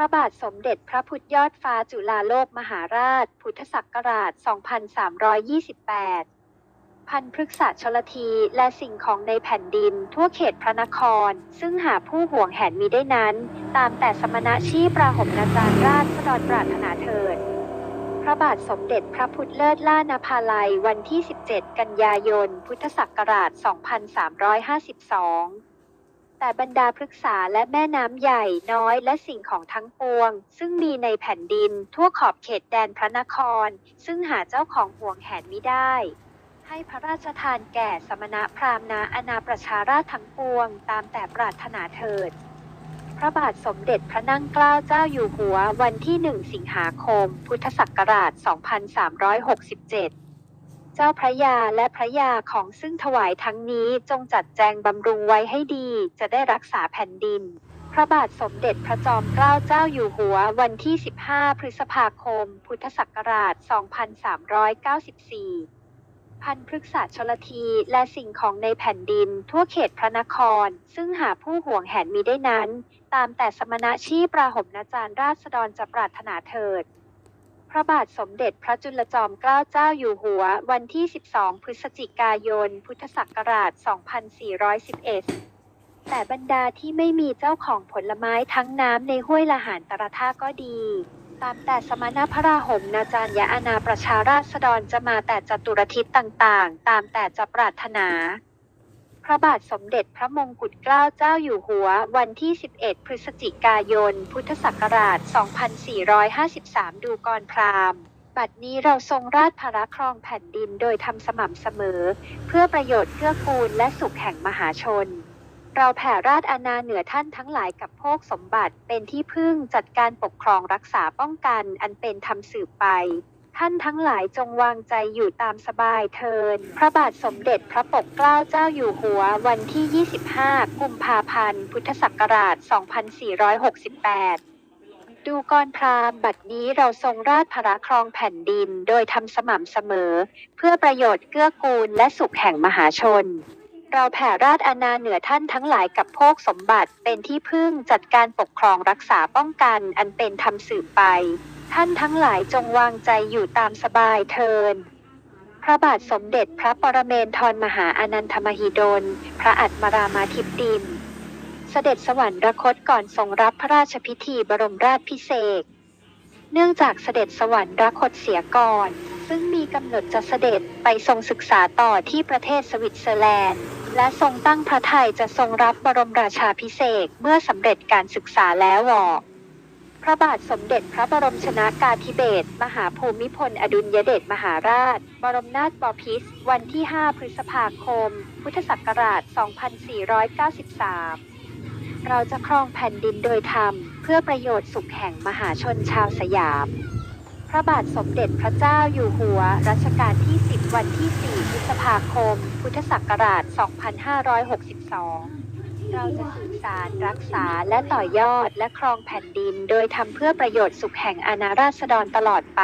ระบาทสมเด็จพระพุทธยอดฟ้าจุฬาโลกมหาราช พุทธศักราช 2328 พันพฤกษชลทีและสิ่งของในแผ่นดินทั่วเขตพระนคร ซึ่งหาผู้ห่วงแหนมีได้นั้น ตามแต่สมณะชีพราหมนาจารราชสดรปรารถนาเถิด พระบาทสมเด็จพระพุทธเลิศล่านภาลัยวันที่ 17 กันยายน พุทธศักราช 2352 แต่บรรดาพฤกษาและแม่น้ำใหญ่น้อยและสิ่งของทั้งปวง ซึ่งมีในแผ่นดินทั่วขอบเขตแดนพระนคร ซึ่งหาเจ้าของห่วงแหนมิได้ ให้พระราชทานแก่สมณะพราหมณ์นาอาณาประชาราชทั้งปวง ตามแต่ปรารถนาเถิด พระบาทสมเด็จพระนั่งเกล้าเจ้าอยู่หัววันที่ 1 สิงหาคม พุทธศักราช 2367เจ้าพระยาและพระยาของซึ่งถวายทั้งนี้จงจัดแจงบำรุงไว้ให้ดี จะได้รักษาแผ่นดิน พระบาทสมเด็จพระจอมเกล้าเจ้าอยู่หัววันที่ 15 พฤษภาคม พุทธศักราช 2394พันพฤกษาชลทีและสิ่งของในแผ่นดินทั่วเขตพระนคร ซึ่งหาผู้ห่วงแหนมีได้นั้น ตามแต่สมณะชีพราหมนาจารย์ราษฎรจะปรารถนาเถิด พระบาทสมเด็จพระจุลจอมเกล้าเจ้าอยู่หัว วันที่ 12 พฤศจิกายน พุทธศักราช 2411 แต่บรรดาที่ไม่มีเจ้าของผลไม้ทั้งน้ำในห้วยละหารตระท่าก็ดี ตามแต่สมณพระราหมนาจารยอาณาประชาราษฎรจะมาแต่จตุรทิศต่างๆ ตามแต่จะปรารถนา ระบาทสมเด็จพระมงกุฎเกล้าเจ้าอยู่หัว วันที่ 11 พฤศจิกายน พุทธศักราช 2453 ดูกรพราหมณ์บัดนี้เราทรงราชภาระครองแผ่นดินโดยทำสม่ำเสมอ เพื่อประโยชน์เกื้อกูลและสุขแห่งมหาชน เราแผ่ราชอาณาเหนือท่านทั้งหลายกับโภคสมบัติเป็นที่พึ่งจัดการปกครองรักษาป้องกันอันเป็นธรรมสืบไป ท่านทั้งหลายจงวางใจอยู่ตามสบายเทิน พระบาทสมเด็จพระปกเกล้าเจ้าอยู่หัววันที่ 25 กุมภาพันธ์ พุทธศักราช 2468ดูกรพราหมณ์บัดนี้เราทรงราชภาระครองแผ่นดินโดยทำสม่ำเสมอ เพื่อประโยชน์เกื้อกูลและสุขแห่งมหาชน เราแผ่ราชอาณาเหนือท่านทั้งหลายกับโภคสมบัติเป็นที่พึ่งจัดการปกครองรักษาป้องกันอันเป็นธรรมสืบไป ท่านทั้งหลายจงวางใจอยู่ตามสบายเทิน พระบาทสมเด็จพระปรเมนทรมหาอนันทมหิดล พระอัฏมรามาธิบดิน เสด็จสวรรคตก่อนทรงรับพระราชพิธีบรมราชพิเศษ เนื่องจากเสด็จสวรรคตเสียก่อน ซึ่งมีกำหนดจะเสด็จไปทรงศึกษาต่อที่ประเทศสวิตเซอร์แลนด์ และทรงตั้งพระทัยจะทรงรับ บรมราชาพิเศษเมื่อสำเร็จการศึกษาแล้วหรอก พระบาทสมเด็จพระบรมชนากาธิเบศรมหาภูมิพลอดุลยเดชมหาราช บรมนาถบพิตรวันที่ 5 พฤษภาคม พุทธศักราช 2493 เราจะครองแผ่นดินโดยธรรม เพื่อประโยชน์สุขแห่งมหาชนชาวสยาม พระบาทสมเด็จพระเจ้าอยู่หัวรัชกาลที่ 10 วันที่ 4 พฤษภาคม พุทธศักราช 2562 เราจะสืบสารรักษาและต่อยอดและครองแผ่นดิน โดยทำเพื่อประโยชน์สุขแห่งอาณาราษฎรตลอดไป